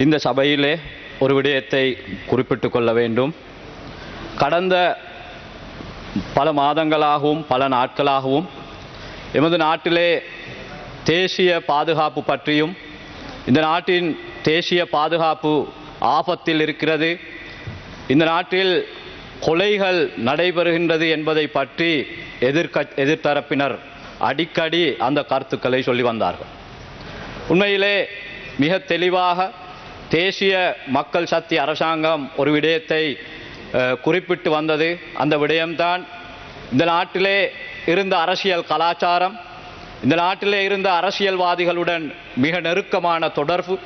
இந்த சபையிலே ஒரு விடயத்தை குறிப்பிட்டு கொள்ள வேண்டும். கடந்த பல மாதங்களாகவும் பல நாட்களாகவும் எமது நாட்டிலே தேசிய பாதுகாப்பு பற்றியும் இந்த நாட்டின் தேசிய பாதுகாப்பு ஆபத்தில் இருக்கிறது இந்த நாட்டில் கொலைகள் நடைபெறுகின்றது என்பதை பற்றி எதிர்க எதிர்த்தரப்பினர் அடிக்கடி அந்த கருத்துக்களை சொல்லி வந்தார்கள். உண்மையிலே மிக தெளிவாக தேசிய மக்கள் சக்தி அரசாங்கம் ஒரு விடயத்தை குறிப்பிட்டு வந்தது. அந்த விடயம்தான் இந்த நாட்டிலே இருந்த அரசியல் கலாச்சாரம் இந்த நாட்டிலே இருந்த அரசியல்வாதிகளுடன் மிக நெருக்கமான தொடர்பு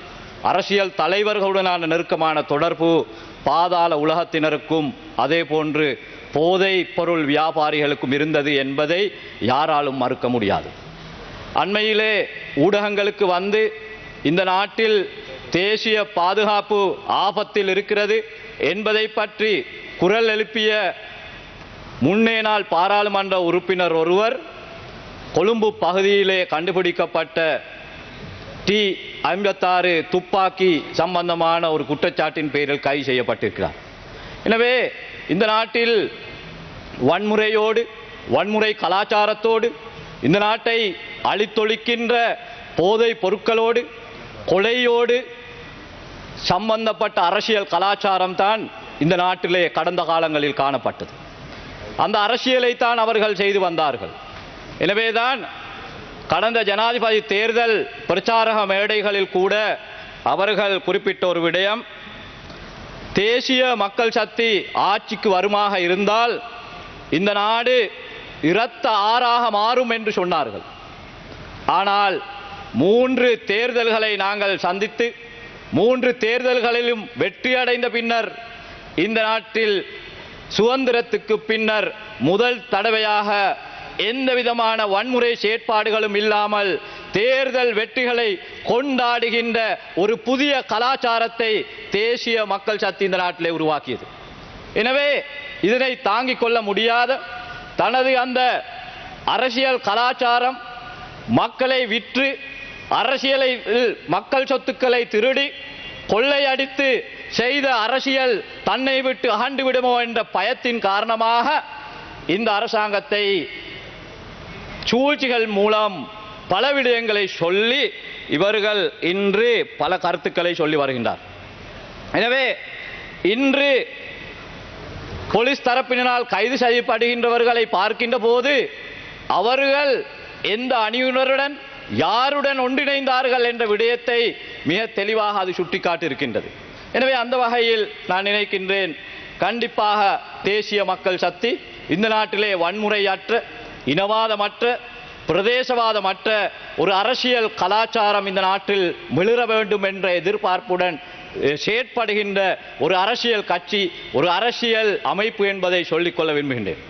அரசியல் தலைவர்களுடனான நெருக்கமான தொடர்பு பாதாள உலகத்தினருக்கும் அதே போன்று போதை பொருள் வியாபாரிகளுக்கும் இருந்தது என்பதை யாராலும் மறுக்க முடியாது. அண்மையிலே ஊடகங்களுக்கு வந்து இந்த நாட்டில் தேசிய பாதுகாப்பு ஆபத்தில் இருக்கிறது என்பதை பற்றி குரல் எழுப்பிய முன்னே நாள் பாராளுமன்ற உறுப்பினர் ஒருவர் கொழும்பு பகுதியிலே கண்டுபிடிக்கப்பட்ட டி ஐம்பத்தாறு துப்பாக்கி சம்பந்தமான ஒரு குற்றச்சாட்டின் பேரில் கைது செய்யப்பட்டிருக்கிறார். எனவே இந்த நாட்டில் வன்முறையோடு வன்முறை கலாச்சாரத்தோடு இந்த நாட்டை அழித்தொழிக்கின்ற போதை பொருட்களோடு கொலையோடு சம்பந்தப்பட்ட அரசியல் கலாச்சாரம் தான் இந்த நாட்டிலே கடந்த காலங்களில் காணப்பட்டது. அந்த அரசியலை தான் அவர்கள் செய்து வந்தார்கள். எனவேதான் கடந்த ஜனாதிபதி தேர்தல் பிரச்சாரக மேடைகளில் கூட அவர்கள் குறிப்பிட்ட ஒரு விடயம் தேசிய மக்கள் சக்தி ஆட்சிக்கு வருமாக இருந்தால் இந்த நாடு இரத்த ஆறாக மாறும் என்று சொன்னார்கள். ஆனால் மூன்று தேர்தல்களை நாங்கள் சந்தித்து மூன்று தேர்தல்களிலும் வெற்றியடைந்த பின்னர் இந்த நாட்டில் சுதந்திரத்துக்கு பின்னர் முதல் தடவையாக எந்த விதமான வன்முறை செயற்பாடுகளும் இல்லாமல் தேர்தல் வெற்றிகளை கொண்டாடுகின்ற ஒரு புதிய கலாச்சாரத்தை தேசிய மக்கள் சக்தி இந்த நாட்டிலே உருவாக்கியது. எனவே இதனை தாங்கிக் கொள்ள முடியாத தனது அந்த அரசியல் கலாச்சாரம் மக்களை விற்று அரசியலை மக்கள் சொத்துக்களை திருடி கொள்ளையடித்து செய்த அரசியல் தன்னை விட்டு அகண்டு விடுமோ என்ற பயத்தின் காரணமாக இந்த அரசாங்கத்தை சூழ்ச்சிகள் மூலம் பல விடயங்களை சொல்லி இவர்கள் இன்று பல கருத்துக்களை சொல்லி வருகின்றார். எனவே இன்று போலீஸ் தரப்பினால் கைது செய்யப்படுகின்றவர்களை பார்க்கின்ற போது அவர்கள் எந்த அணியினருடன் யாருடன் ஒன்றிணைந்தார்கள் என்ற விடயத்தை மிக தெளிவாக அது சுட்டிக்காட்டியிருக்கின்றது. எனவே அந்த வகையில் நான் நினைக்கின்றேன் கண்டிப்பாக தேசிய மக்கள் சக்தி இந்த நாட்டிலே வன்முறையற்ற இனவாதமற்ற பிரதேசவாதமற்ற ஒரு அரசியல் கலாச்சாரம் இந்த நாட்டில் மிளிர வேண்டும் என்ற எதிர்பார்ப்புடன் செயற்படுகின்ற ஒரு அரசியல் கட்சி ஒரு அரசியல் அமைப்பு என்பதை சொல்லிக்கொள்ள விரும்புகின்றேன்.